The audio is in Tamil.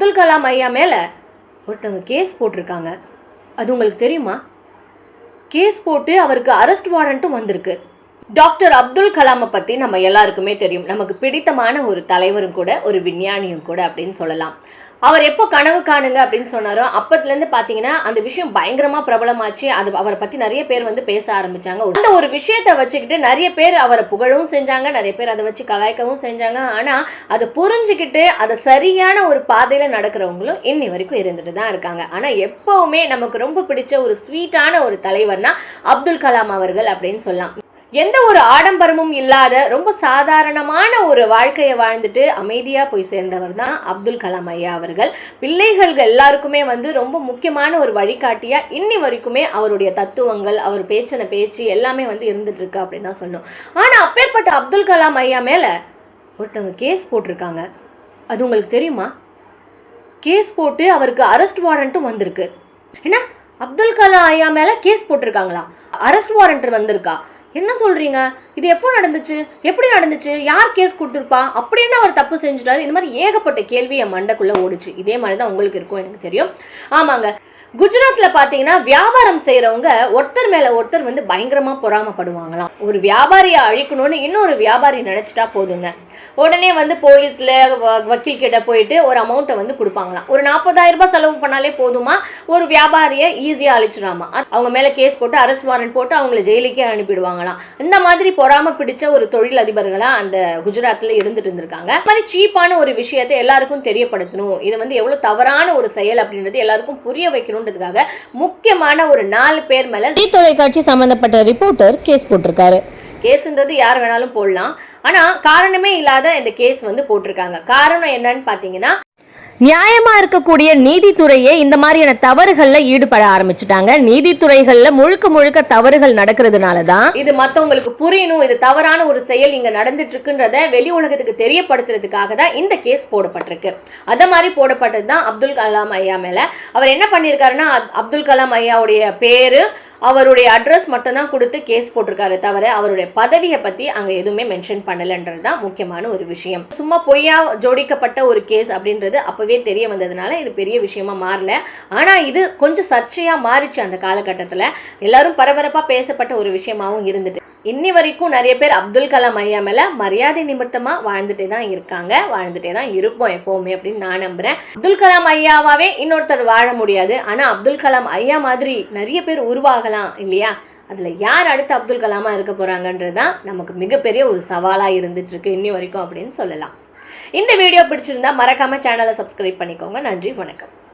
அப்துல் கலாம் ஐயா மேலே ஒருத்தவங்க கேஸ் போட்டிருக்காங்க. அது உங்களுக்கு தெரியுமா? கேஸ் போட்டு அவருக்கு அரெஸ்ட் வாரண்ட்டும் வந்திருக்கு. டாக்டர் அப்துல் கலாமை பற்றி நம்ம எல்லாருக்குமே தெரியும். நமக்கு பிடித்தமான ஒரு தலைவரும் கூட ஒரு விஞ்ஞானியும் கூட அப்படின்னு சொல்லலாம். அவர் எப்போ கனவு காணுங்க அப்படின்னு சொன்னாரோ அப்பத்துலேருந்து பார்த்தீங்கன்னா அந்த விஷயம் பயங்கரமாக பிரபலமாச்சு. அது அவரை பற்றி நிறைய பேர் வந்து பேச ஆரம்பிச்சாங்க. அந்த ஒரு விஷயத்தை வச்சுக்கிட்டு நிறைய பேர் அவரை புகழவும் செஞ்சாங்க நிறைய பேர் அதை வச்சு கலாய்க்கவும் செஞ்சாங்க. ஆனால் அதை புரிஞ்சுக்கிட்டு அதை சரியான ஒரு பாதையில் நடக்கிறவங்களும் இன்னி வரைக்கும் இருந்துட்டு தான் இருக்காங்க. ஆனால் எப்போவுமே நமக்கு ரொம்ப பிடிச்ச ஒரு ஸ்வீட்டான ஒரு தலைவர்னா அப்துல் கலாம் அவர்கள் அப்படின்னு சொல்லலாம். எந்த ஒரு ஆடம்பரமும் இல்லாத ரொம்ப சாதாரணமான ஒரு வாழ்க்கையை வாழ்ந்துட்டு அமைதியாக போய் சேர்ந்தவர் தான் அப்துல் கலாம் ஐயா அவர்கள். பிள்ளைகள் எல்லாருக்குமே வந்து ரொம்ப முக்கியமான ஒரு வழிகாட்டியாக இன்னி வரைக்குமே அவருடைய தத்துவங்கள் அவர் பேச்சின பேச்சு எல்லாமே வந்து இருந்துட்டு இருக்கு அப்படின்னு தான் சொன்னோம் ஆனால் அப்பேற்பட்ட அப்துல் கலாம் ஐயா மேலே ஒருத்தவங்க கேஸ் போட்டிருக்காங்க. அது உங்களுக்கு தெரியுமா? கேஸ் போட்டு அவருக்கு அரெஸ்ட் வாரண்ட்டும் வந்திருக்கு. என்ன? அப்துல் கலாம் ஐயா மேலே கேஸ் போட்டிருக்காங்களா? அரெஸ்ட் வாரண்ட் வந்திருக்கா? என்ன சொல்கிறீங்க இது எப்போ நடந்துச்சு? எப்படி நடந்துச்சு? யார் கேஸ் கொடுத்துருப்பா? அப்படின்னு அவர் தப்பு செஞ்சுட்டாரு? இந்த மாதிரி ஏகப்பட்ட கேள்வி என் மண்டக்குள்ளே ஓடுச்சு. இதே மாதிரி தான் உங்களுக்கு இருக்கும் எனக்கு தெரியும். ஆமாங்க. குஜராத்ல பாத்தீங்கன்னா வியாபாரம் செய்கிறவங்க ஒருத்தர் மேல ஒருத்தர் வந்து பயங்கரமா பொறாமப்படுவாங்களாம். ஒரு வியாபாரியை அழிக்கணும்னு இன்னொரு வியாபாரி நினைச்சிட்டா போதுங்க. உடனே வந்து போலீஸ்ல வக்கீல் கிட்ட போயிட்டு ஒரு அமௌண்ட்டை வந்து கொடுப்பாங்களாம். ஒரு நாற்பதாயிரம் ரூபாய் செலவு பண்ணாலே போதுமா? ஒரு வியாபாரியை ஈஸியா அழிச்சிடாமா அவங்க மேல கேஸ் போட்டு அரெஸ்ட் வாரண்ட் போட்டு அவங்கள ஜெயிலுக்கே அனுப்பிடுவாங்களாம். இந்த மாதிரி பொறாம பிடிச்ச ஒரு தொழில் அதிபர்களா அந்த குஜராத்தில் இருந்துட்டு இருந்திருக்காங்க. மாதிரி சீப்பான ஒரு விஷயத்தை எல்லாருக்கும் தெரியப்படுத்தணும். இது வந்து எவ்வளவு தவறான ஒரு செயல் அப்படின்றது எல்லாருக்கும் புரிய வைக்கணுன்றதுக்காக முக்கியமான ஒரு நாலு பேர் மேல ஜி தொலைக்காட்சி சம்பந்தப்பட்ட ரிப்போர்ட்டர் கேஸ் போட்டிருக்காரு. கேஸுன்றது யார் வேணாலும் போடலாம். ஆனா காரணமே இல்லாத இந்த கேஸ் வந்து போட்டிருக்காங்க. காரணம் என்னன்னு பாத்தீங்கன்னா நியாயமா இருக்கக்கூடிய நீதித்துறையே இந்த மாதிரியான தவறுகள்ல ஈடுபட ஆரம்பிச்சுட்டாங்க. நீதித்துறைகள்ல முழுக்க முழுக்க தவறுகள் நடக்கிறதுனால தான் இது மத்தவங்களுக்கு புரியணும். இது தவறான ஒரு செயல் இங்க நடந்துட்டு இருக்குன்றத வெளி உலகத்துக்கு தெரியப்படுத்துறதுக்காக தான் இந்த கேஸ் போடப்பட்டிருக்கு. அத மாதிரி போடப்பட்டது தான் அப்துல் கலாம் ஐயா மேல. அவர் என்ன பண்ணியிருக்காருன்னா அப்- அப்துல் கலாம் ஐயாவுடைய பேரு அவருடைய அட்ரஸ் மட்டும்தான் கொடுத்து கேஸ் போட்டிருக்காரு தவிர அவருடைய பதவியை பத்தி அங்க எதுவுமே மென்ஷன் பண்ணலன்றது தான் முக்கியமான ஒரு விஷயம். சும்மா பொய்யா ஜோடிக்கப்பட்ட ஒரு கேஸ் அப்படின்றது அப்பவே தெரிய வந்ததுனால இது பெரிய விஷயமா மாறல. ஆனா இது கொஞ்சம் சர்ச்சையா மாறிச்சு அந்த காலகட்டத்தில். எல்லாரும் பரபரப்பா பேசப்பட்ட ஒரு விஷயமாவும் இருந்துட்டு. இன்னி வரைக்கும் நிறைய பேர் அப்துல் கலாம் ஐயா மேல மரியாதை நிமித்தமா வாழ்ந்துட்டே தான் இருக்காங்க. வாழ்ந்துட்டே தான் இருப்போம் எப்பவுமே அப்படின்னு நான் நம்புறேன். அப்துல் கலாம் ஐயாவாவே இன்னொருத்தர் வாழ முடியாது. ஆனா அப்துல் கலாம் ஐயா மாதிரி நிறைய பேர் உருவாகலாம் இல்லையா? அதில் யார் அடுத்து அப்துல் கலாமாக இருக்க போறாங்கன்றது தான் நமக்கு மிகப்பெரிய ஒரு சவாலாக இருந்துட்டுருக்கு இன்னி வரைக்கும் அப்படின்னு சொல்லலாம். இந்த வீடியோ பிடிச்சிருந்தா மறக்காம சேனலை சப்ஸ்கிரைப் பண்ணிக்கோங்க. நன்றி வணக்கம்.